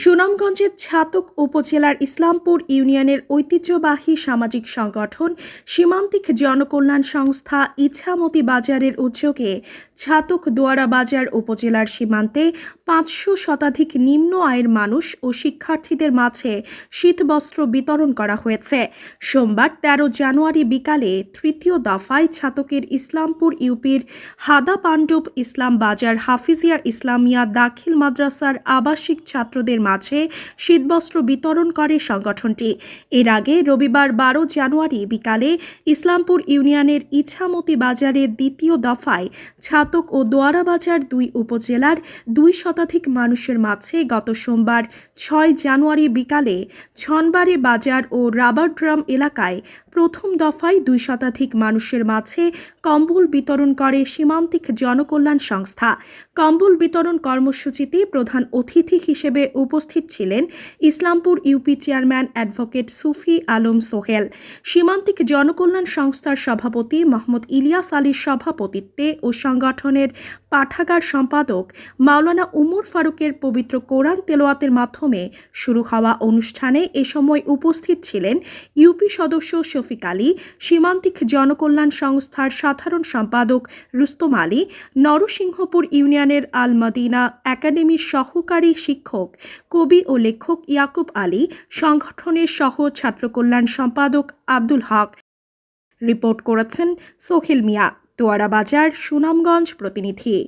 সুনামগঞ্জের ছাতক উপজেলার ইসলামপুর ইউনিয়নের ঐতিহ্যবাহী সামাজিক সংগঠন সীমান্তিক জনকল্যাণ সংস্থা ইছামতি বাজারের উদ্যোগে ছাতক দোয়ারা বাজার উপজেলার সীমান্তে পাঁচশো শতাধিক নিম্ন আয়ের মানুষ ও শিক্ষার্থীদের মাঝে শীতবস্ত্র বিতরণ করা হয়েছে। সোমবার তেরো জানুয়ারি বিকালে তৃতীয় দফায় ছাতকের ইসলামপুর ইউপির হাদা পাণ্ডব ইসলাম বাজার হাফিজিয়া ইসলামিয়া দাখিল মাদ্রাসার আবাসিক ছাত্রদের মাঝে শীতবস্ত্র বিতরণ করে সংগঠনটি। এর আগে রবিবার বারো জানুয়ারি বিকালে ইসলামপুর ইউনিয়নের ইছামতি বাজারের দ্বিতীয় দফায় ছাতক ও দোয়ারা বাজার দুই উপজেলার দুই শতাধিক মানুষের মাঝে গত সোমবার ছয় জানুয়ারি বিকালে ছনবাড়ি বাজার ও রাবার ড্রাম এলাকায় প্রথম দফায় দুই শতাধিক মানুষের মাঝে কম্বল বিতরণ করে সীমান্তিক জনকল্যাণ সংস্থা। কম্বল বিতরণ কর্মসূচিতে প্রধান অতিথি হিসেবে উপস্থিত ছিলেন Islampur UP chairman advocate Sufi Alam Sohel. সীমান্তিক জনকল্যাণ সংস্থার সভাপতি মোহাম্মদ ইলিয়াস আলীর সভাপতিত্বে ও সংগঠনের পাঠাগার সম্পাদক মাওলানা উমর ফারুকের পবিত্র কোরআন তেলোয়াতের মাধ্যমে শুরু হওয়া অনুষ্ঠানে এ সময় উপস্থিত ছিলেন ইউপি সদস্য শফিক আলী, সীমান্তিক জনকল্যাণ সংস্থার সাধারণ সম্পাদক রুস্তম আলী, নরসিংহপুর ইউনিয়নের আল মদিনা একাডেমির সহকারী শিক্ষক কবি ও লেখক ইয়াকুব আলী, সংগঠনের সহ ছাত্রকল্যাণ সম্পাদক আব্দুল হক। রিপোর্ট করেছেন সোহেল মিয়া। তোয়ারা বাজার সুনামগঞ্জ প্রতিনিধি।